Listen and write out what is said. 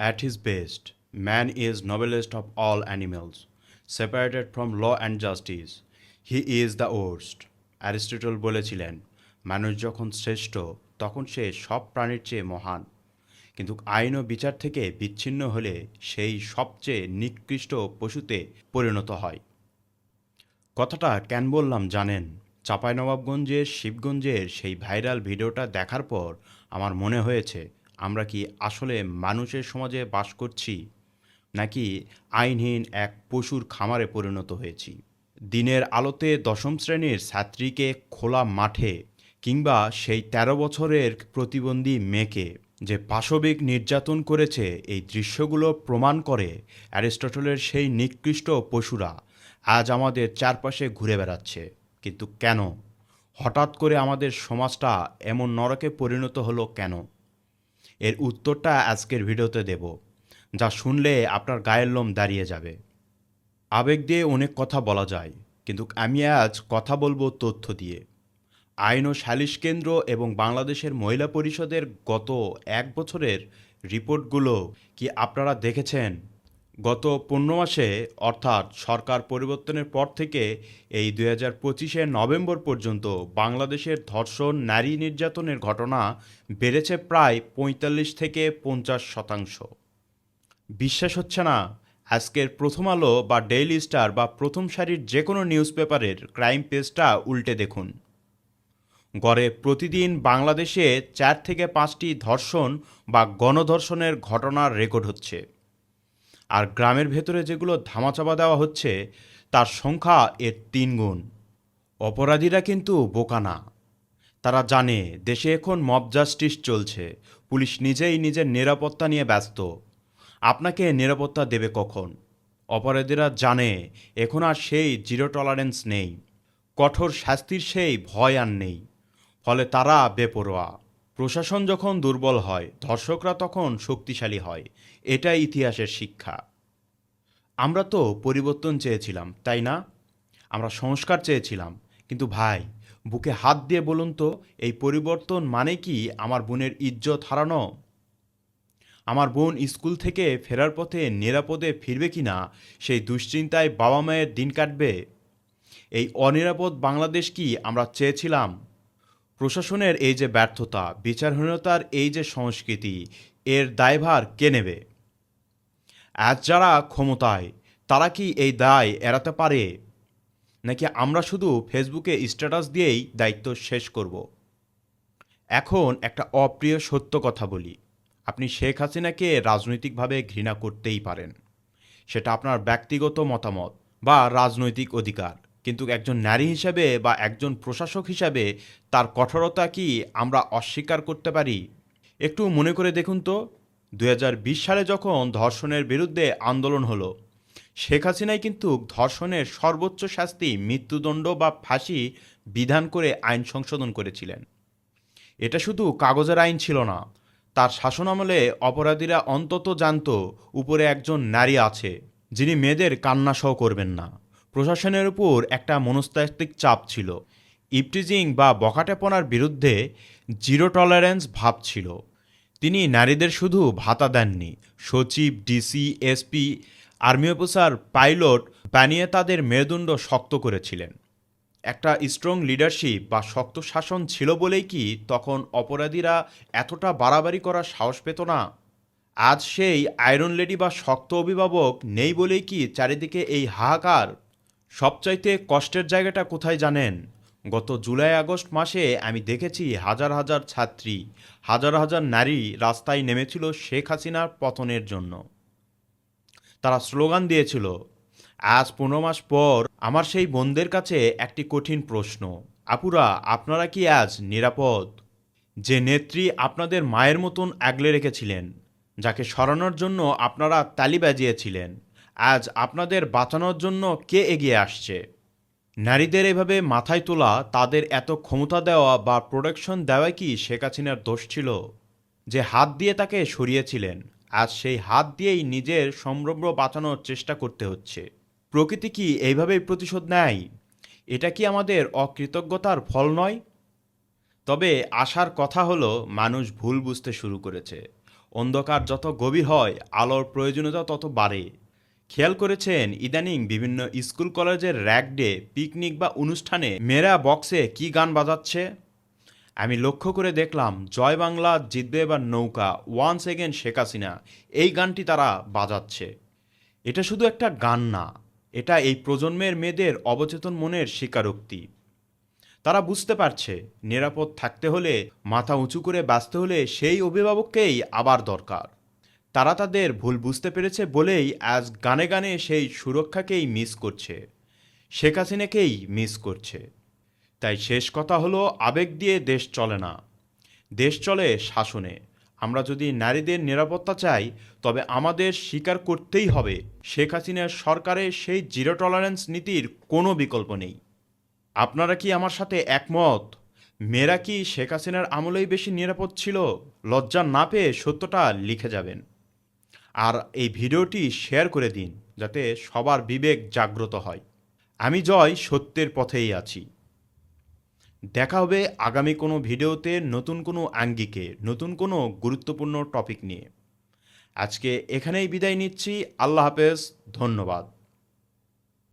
At his best, man is noblest of all animals, separated from law and justice. He is the worst. Aristotle বলেছিলেন মানুষ যখন শ্রেষ্ঠ তখন সে সব প্রাণীর চেয়ে মহান কিন্তু আইন ও বিচার থেকে বিচ্ছিন্ন হলে সেই সবচেয়ে নিকৃষ্ট পশুতে পরিণত হয় কথাটা কেন বললাম জানেন চাঁপাইনবাবগঞ্জের শিবগঞ্জের সেই ভাইরাল ভিডিওটা দেখার পর আমার মনে হয়েছে আমরা কি আসলে মানুষের সমাজে বাস করছি, নাকি আইনহীন এক পশুর খামারে পরিণত হয়েছি? দিনের আলোতে দশম শ্রেণির ছাত্রীকে খোলা মাঠে কিংবা সেই ১৩ বছরের প্রতিবন্ধী মেয়েকে যে পাশবিক নির্যাতন করেছে, এই দৃশ্যগুলো প্রমাণ করে অ্যারিস্টটলের সেই নিকৃষ্ট পশুরা আজ আমাদের চারপাশে ঘুরে বেড়াচ্ছে। কিন্তু কেন? হঠাৎ করে আমাদের সমাজটা এমন নরকে পরিণত হলো কেন? এর উত্তরটা আজকের ভিডিওতে দেব, যা শুনলে আপনার গায়ের লোম দাঁড়িয়ে যাবে। আবেগ দিয়ে অনেক কথা বলা যায়, কিন্তু আমি আজ কথা বলব তথ্য দিয়ে। আইন ও সালিশ কেন্দ্র এবং বাংলাদেশের মহিলা পরিষদের গত এক বছরের রিপোর্টগুলো কি আপনারা দেখেছেন? গত পনেরো মাসে, অর্থাৎ সরকার পরিবর্তনের পর থেকে এই দুই হাজার পঁচিশের নভেম্বর পর্যন্ত বাংলাদেশের ধর্ষণ, নারী নির্যাতনের ঘটনা বেড়েছে প্রায় পঁয়তাল্লিশ থেকে পঞ্চাশ শতাংশ। বিশ্বাস হচ্ছে না, আজকের প্রথম আলো বা ডেইলি স্টার বা প্রথম সারির যে কোনো নিউজ পেপারের ক্রাইম পেজটা উল্টে দেখুন। গড়ে প্রতিদিন বাংলাদেশে চার থেকে পাঁচটি ধর্ষণ বা গণধর্ষণের ঘটনার রেকর্ড হচ্ছে। আর গ্রামের ভেতরে যেগুলো ধামাচাপা দেওয়া হচ্ছে, তার সংখ্যা এর তিন গুণ অপরাধীরা কিন্তু বোকা না। তারা জানে, দেশে এখন মব জাস্টিস চলছে। পুলিশ নিজেই নিজের নিরাপত্তা নিয়ে ব্যস্ত। আপনাকে নিরাপত্তা দেবে কখন? অপরাধীরা জানে, এখন আর সেই জিরো টলারেন্স নেই। কঠোর শাস্তির সেই ভয় আর নেই। ফলে তারা বেপরোয়া। প্রশাসন যখন দুর্বল হয়, ধর্ষকরা তখন শক্তিশালী হয়। এটাই ইতিহাসের শিক্ষা। আমরা তো পরিবর্তন চেয়েছিলাম, তাই না? আমরা সংস্কার চেয়েছিলাম। কিন্তু ভাই, বুকে হাত দিয়ে বলুন তো, এই পরিবর্তন মানে কি আমার বোনের ইজ্জত হারানো? আমার বোন স্কুল থেকে ফেরার পথে নিরাপদে ফিরবে কি না, সেই দুশ্চিন্তায় বাবা মায়ের দিন কাটবে? এই অনিরাপদ বাংলাদেশ কি আমরা চেয়েছিলাম? প্রশাসনের এই যে ব্যর্থতা, বিচারহীনতার এই যে সংস্কৃতি, এর দায়ভার কে নেবে? আজ যারা ক্ষমতায়, তারা কি এই দায় এড়াতে পারে? নাকি আমরা শুধু ফেসবুকে স্ট্যাটাস দিয়েই দায়িত্ব শেষ করব? এখন একটা অপ্রিয় সত্য কথা বলি। আপনি শেখ হাসিনাকে রাজনৈতিকভাবে ঘৃণা করতেই পারেন। সেটা আপনার ব্যক্তিগত মতামত বা রাজনৈতিক অধিকার। কিন্তু একজন নারী হিসাবে বা একজন প্রশাসক হিসাবে তার কঠোরতা কি আমরা অস্বীকার করতে পারি? একটু মনে করে দেখুন তো। দু হাজার বিশ সালে যখন ধর্ষণের বিরুদ্ধে আন্দোলন হলো, শেখ হাসিনাই কিন্তু ধর্ষণের সর্বোচ্চ শাস্তি, মৃত্যুদণ্ড বা ফাঁসি বিধান করে আইন সংশোধন করেছিলেন। এটা শুধু কাগজের আইন ছিল না, তার শাসনামলে অপরাধীরা অন্তত জানতো, উপরে একজন নারী আছে, যিনি মেয়েদের কান্না সহ করবেন না। প্রশাসনের উপর একটা মনস্তাত্ত্বিক চাপ ছিল। ইপটিজিং বা বখাটেপনার বিরুদ্ধে জিরো টলারেন্স ভাব ছিল। তিনি নারীদের শুধু ভাতা দেননি। সচিব, DC, SP, army officer, pilot বানিয়ে তাদের মেরুদণ্ড শক্ত করেছিলেন। একটা স্ট্রং লিডারশিপ বা শক্ত শাসন ছিল বলেই কি তখন অপরাধীরা এতটা বাড়াবাড়ি করার সাহস পেত না? আজ সেই আয়রন লেডি বা শক্ত অভিভাবক নেই বলেই কি চারিদিকে এই হাহাকার? সবচাইতে কষ্টের জায়গাটা কোথায় জানেন? গত জুলাই, আগস্ট মাসে আমি দেখেছি হাজার হাজার ছাত্রী, হাজার হাজার নারী রাস্তায় নেমেছিল শেখ হাসিনার পতনের জন্য। তারা স্লোগান দিয়েছিল, আজ পনেরো মাস পর আমার সেই বোনদের কাছে একটি কঠিন প্রশ্ন, আপুরা, আপনারা কি আজ নিরাপদ? যে নেত্রী আপনাদের মায়ের মতন আগলে রেখেছিলেন, যাকে সরানোর জন্য আপনারা তালি বাজিয়েছিলেন। আজ আপনাদের বাঁচানোর জন্য কে এগিয়ে আসছে? নারীদের এভাবে মাথায় তোলা, তাদের এত ক্ষমতা দেওয়া বা প্রোটেকশন দেওয়া কি শেখ হাসিনার দোষ ছিল? যে হাত দিয়ে তাকে সরিয়েছিলেন, আজ সেই হাত দিয়েই নিজের সম্ভ্রম বাঁচানোর চেষ্টা করতে হচ্ছে। প্রকৃতি কি এইভাবেই প্রতিশোধ নেয়? এটা কি আমাদের অকৃতজ্ঞতার ফল নয়? তবে আশার কথা হলো, মানুষ ভুল বুঝতে শুরু করেছে। অন্ধকার যত গভীর হয়, আলোর প্রয়োজনীয়তা তত বাড়ে। খেয়াল করেছেন ইদানিং বিভিন্ন স্কুল কলেজের র্যাক ডে, পিকনিক বা অনুষ্ঠানে মেয়েরা বক্সে কি গান বাজাচ্ছে? আমি লক্ষ্য করে দেখলাম, জয় বাংলা, জিতবে এবার নৌকা ওয়ান্স এগেন শেখ হাসিনা, এই গানটি তারা বাজাচ্ছে। এটা শুধু একটা গান না, এটা এই প্রজন্মের মেয়েদের অবচেতন মনের স্বীকারোক্তি। তারা বুঝতে পারছে, নিরাপদ থাকতে হলে, মাথা উঁচু করে বাঁচতে হলে সেই অভিভাবককেই আবার দরকার। তারা তাদের ভুল বুঝতে পেরেছে বলেই আজ গানে গানে সেই সুরক্ষাকেই মিস করছে। শেখ হাসিনাকেই মিস করছে। তাই শেষ কথা হলো, আবেগ দিয়ে দেশ চলে না। দেশ চলে শাসনে। আমরা যদি নারীদের নিরাপত্তা চাই, তবে আমাদের স্বীকার করতেই হবে, শেখ হাসিনার সরকারের সেই জিরো টলারেন্স নীতির কোনো বিকল্প নেই। আপনারা কি আমার সাথে একমত? মেয়েরা কি শেখ হাসিনার আমলেই বেশি নিরাপদ ছিল? লজ্জা না পেয়ে সত্যটা লিখে যাবেন। আর এই ভিডিওটি শেয়ার করে দিন যাতে সবার বিবেক জাগ্রত হয়। আমি জয় সত্যের পথেই আছি। দেখা হবে আগামী কোনো ভিডিওতে নতুন কোনো আঙ্গিকে, নতুন কোনো গুরুত্বপূর্ণ টপিক নিয়ে। আজকে এখানেই বিদায় নিচ্ছি। আল্লাহ হাফেজ। ধন্যবাদ।